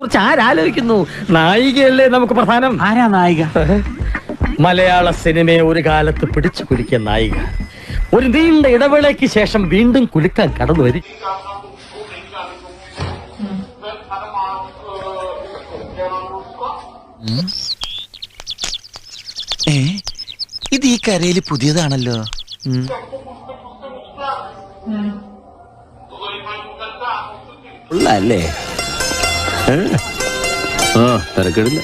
കുറിച്ച് ആരാലോചിക്കുന്നു? നായികയല്ലേ നമുക്ക് പ്രധാനം? ആരാ നായിക? മലയാള സിനിമയെ ഒരു കാലത്ത് പിടിച്ചു കുലുക്കിയ നായിക. ഒരു നീണ്ട ഇടവേളയ്ക്ക് ശേഷം വീണ്ടും കുലുക്കാൻ കടന്നു വരും. ഇത് ഈ കരയിൽ പുതിയതാണല്ലോ. ഉം. ഉള്ളല്ലേ ആ തിരക്കിടില്ല.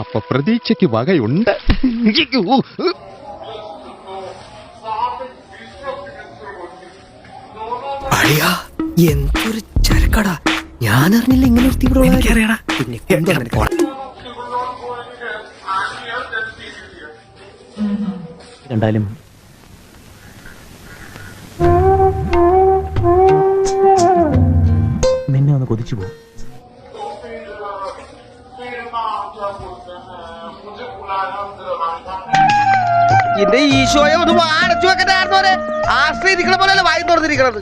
അപ്പൊ പ്രതീക്ഷയ്ക്ക് വകയുണ്ട്. എന്തൊരു ചരക്കടാ. ഞാൻ അറിഞ്ഞില്ല ഇങ്ങനെ ഒരു കണ്ടാലും പോകും എന്റെ ഈശോയെ ഒന്ന് വാടച്ചു വെക്കണ്ടായിരുന്നോരെ ആശ്രയിരിക്കണ പോലെയല്ല വായി തുറന്നിരിക്കണത്.